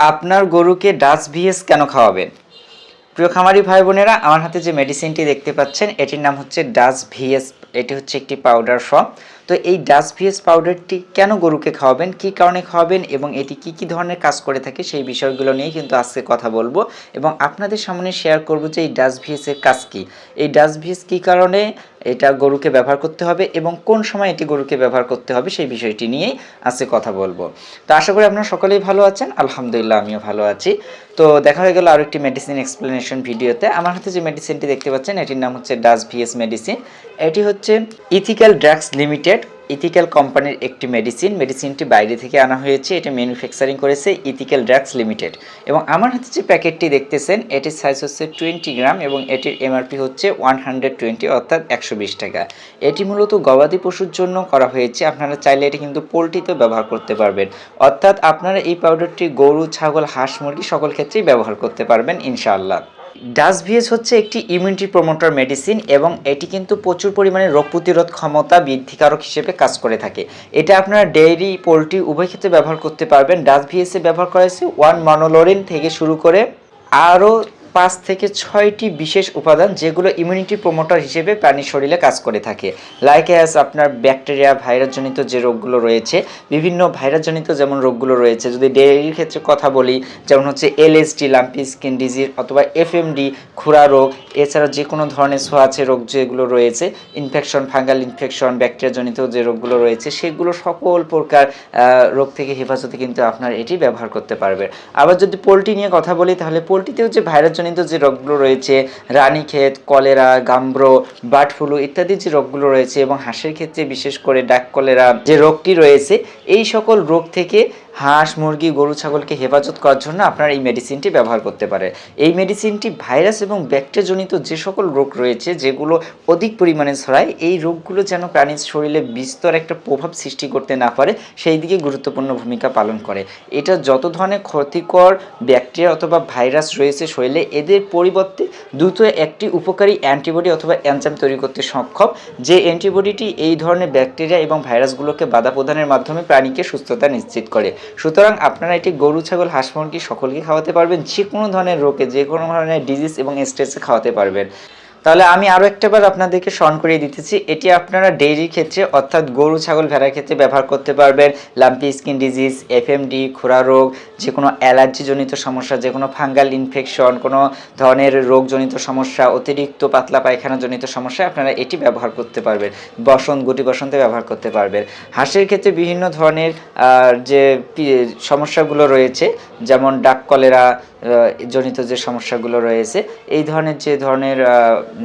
আপনার গরুকে Dutch VS কেন খাওয়াবেন? প্রিয় খামারি ভাই বোনেরা আমার হাতে যে মেডিসিনটি দেখতে পাচ্ছেন, এটির নাম হচ্ছে ডাচ ভিএস, এটি হচ্ছে একটি পাউডার ফর্ম তো এই ডাচ ভিএস পাউডারটি কেন গরুকে খাওয়াবেন, কি কারণে খাওয়াবেন এবং এটি কি কি ধরনের কাজ করে থাকে সেই বিষয়গুলো নিয়ে কিন্তু আজকে কথা বলব এবং আপনাদের সামনে শেয়ার করব যে এই ডাচ ভিএস এর কাজ কি। এই ডাচ ভিএস কি কারণে এটা গরুকে ব্যবহার করতে হবে এবং কোন সময় এটি গরুকে ব্যবহার করতে হবে সেই বিষয়টি নিয়েই আজকে কথা বলব। তো আশা করি আপনারা সকলেই ভালো আছেন, আলহামদুলিল্লাহ আমিও ভালো আছি। তো দেখা হয়ে গেল আরও একটি মেডিসিন এক্সপ্লেনেশন ভিডিওতে। আমার হাতে যে মেডিসিনটি দেখতে পাচ্ছেন, এটির নাম হচ্ছে ডাস ভিএস মেডিসিন এটি হচ্ছে ইথিক্যাল ড্রাগস লিমিটেড ইথিক্যাল কোম্পানির একটি মেডিসিন মেডিসিনটি বাইরে থেকে আনা হয়েছে, এটা ম্যানুফ্যাকচারিং করেছে ইথিক্যাল ড্রাগস লিমিটেড এবং আমার হাতে যে প্যাকেটটি দেখতেছেন, এটির সাইজ হচ্ছে টোয়েন্টি গ্রাম এবং এটির এমআরপি হচ্ছে ওয়ান হান্ড্রেড টোয়েন্টি অর্থাৎ একশো বিশ টাকা। এটি মূলত গবাদি পশুর জন্য করা হয়েছে। আপনারা চাইলে এটি কিন্তু পোলট্রিতেও ব্যবহার করতে পারবেন। অর্থাৎ আপনারা এই পাউডারটি গরু, ছাগল, হাঁস, মুরগি সকল ক্ষেত্রেই ব্যবহার করতে পারবেন, ইনশাআল্লাহ। ডাসভিএস হচ্ছে একটি ইমিউনিটি প্রমোটার মেডিসিন এবং এটি কিন্তু প্রচুর পরিমাণে রোগ প্রতিরোধ ক্ষমতা বৃদ্ধিকারক হিসেবে কাজ করে থাকে। এটা আপনারা ডেইরি পোলট্রি উভয় ক্ষেত্রে ব্যবহার করতে পারবেন। ডাসভিএসে ব্যবহার করা হয়েছে ওয়ান মনোলোরিন থেকে শুরু করে আরও পাঁচ থেকে ছয়টি বিশেষ উপাদান যেগুলো ইমিউনিটি প্রমোটার হিসেবে প্রাণীর শরীরে কাজ করে থাকে। লাইক অ্যাজ আপনার ব্যাকটেরিয়া ভাইরাসজনিত যে রোগগুলো রয়েছে, বিভিন্ন ভাইরাসজনিত যেমন রোগগুলো রয়েছে, যদি ডেয়ারির ক্ষেত্রে কথা বলি, যেমন হচ্ছে এলএসডি লাম্পি স্কিন ডিজিজ অথবা এফএমডি খুরা রোগ, এছাড়া যে কোনো ধরনের ছোঁয়াচে রোগ যেগুলো রয়েছে ইনফেকশন ফাঙ্গাল ইনফেকশন ব্যাকটেরিয়াজনিত যে রোগগুলো রয়েছে, সেগুলো সকল প্রকার রোগ থেকে হেফাজতে কিন্তু আপনার এটি ব্যবহার করতে পারবেন আবার যদি পোলট্রি নিয়ে কথা বলি, তাহলে পোলট্রিতেও যে ভাইরাসজনিত যে রোগগুলো রয়েছে, Ranikhet, cholera, Gumboro bird flu ইত্যাদি যে রোগগুলো রয়েছে এবং হাঁসের ক্ষেত্রে বিশেষ করে ডাক কলেরা যে রোগটি রয়েছে, এই সকল রোগ থেকে হাঁস, মুরগি, গরু, ছাগলকে হেফাজত করার জন্য আপনারা এই মেডিসিনটি ব্যবহার করতে পারে। এই মেডিসিনটি ভাইরাস এবং ব্যাকটেরিয়াজনিত যে সকল রোগ রয়েছে, যেগুলো অধিক পরিমাণে ছড়ায়, এই রোগগুলো যেন প্রাণীর শরীরে বিস্তর একটা প্রভাব সৃষ্টি করতে না পারে, সেই দিকে গুরুত্বপূর্ণ ভূমিকা পালন করে। এটা যত ধরনের ক্ষতিকর ব্যাকটেরিয়া অথবা ভাইরাস রয়েছে শরীরে, এদের পরিবর্তে দ্রুত একটি উপকারী অ্যান্টিবডি অথবা অ্যানজাম তৈরি করতে সক্ষম, যে অ্যান্টিবডিটি এই ধরনের ব্যাকটেরিয়া এবং ভাইরাসগুলোকে বাধা প্রদানের মাধ্যমে প্রাণীকে সুস্থতা নিশ্চিত করে। সুতরাং আপনারা এটি গরু, ছাগল, হাঁস, মুরগি সকলকে খাওয়াতে পারবেন। যে কোনো ধরনের রোগে যে কোনো ধরনের ডিজিজ এবং স্ট্রেসে খাওয়াতে পারবেন। তাহলে আমি আরও একটাবার আপনাদেরকে স্মরণ করিয়ে দিতেছি, এটি আপনারা ডেইরির ক্ষেত্রে অর্থাৎ গরু, ছাগল ভেড়ার ক্ষেত্রে ব্যবহার করতে পারবেন। লাম্পি স্কিন ডিজিজ এফএমডি খোরা রোগ যে কোনো অ্যালার্জিজনিত সমস্যা যে কোনো ফাঙ্গাল ইনফেকশন কোনো ধরনের রোগজনিত সমস্যা, অতিরিক্ত পাতলা পায়খানাজনিত সমস্যা, আপনারা এটি ব্যবহার করতে পারবেন। বসন্ত গুটি বসন্তে ব্যবহার করতে পারবেন। হাঁসের ক্ষেত্রে বিভিন্ন ধরনের যে সমস্যাগুলো রয়েছে, যেমন ডাক কলেরা জনিত যে সমস্যাগুলো রয়েছে, এই ধরনের যে ধরনের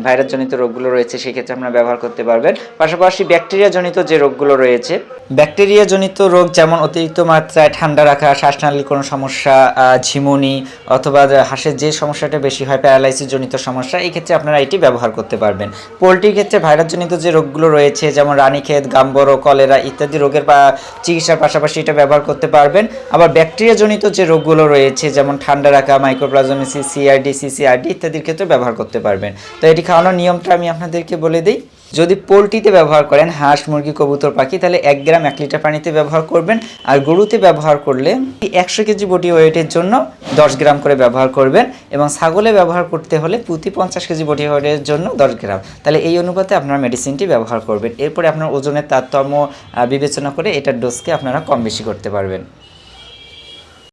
ভাইরাসজনিত রোগগুলো রয়েছে, সেক্ষেত্রে আপনারা ব্যবহার করতে পারবেন। পাশাপাশি ব্যাকটেরিয়া জনিত যে রোগগুলো রয়েছে ব্যাকটেরিয়া জনিত রোগ যেমন অতিরিক্ত মাত্রায় ঠান্ডা রাখা, শ্বাসনালীর কোনো সমস্যা ঝিমুনি, অথবা হাঁসের যে সমস্যাটা বেশি হয় প্যারালাইসিস জনিত সমস্যা, এই ক্ষেত্রে আপনারা এটি ব্যবহার করতে পারবেন। পোলট্রির ক্ষেত্রে ভাইরাসজনিত যে রোগগুলো রয়েছে, যেমন রানীক্ষেত, গাম্বরো, কলেরা ইত্যাদি রোগের চিকিৎসার পাশাপাশি এটা ব্যবহার করতে পারবেন। আবার ব্যাকটেরিয়া জনিত যে রোগগুলো রয়েছে, যেমন ঠান্ডা রাখা মাইক্রোপ্লাজমিসিস সিআরডি সিসিআরডি ইত্যাদির ক্ষেত্রে ব্যবহার করতে পারবেন। তো এটি খাওয়ানোর নিয়মটা আমি আপনাদেরকে বলে দিই। যদি পোলট্রিতে ব্যবহার করেন, হাঁস, মুরগি, কবুতর, পাখি, তাহলে এক গ্রাম এক লিটার পানিতে ব্যবহার করবেন। আর গরুতে ব্যবহার করলে একশো কেজি বডি ওয়েটের জন্য দশ গ্রাম করে ব্যবহার করবেন এবং ছাগলে ব্যবহার করতে হলে প্রতি পঞ্চাশ কেজি বডি ওয়েটের জন্য দশ গ্রাম। তাহলে এই অনুপাতে আপনারা মেডিসিনটি ব্যবহার করবেন। এরপরে আপনার ওজনের তারতম্য বিবেচনা করে এটার ডোজকে আপনারা কম বেশি করতে পারবেন।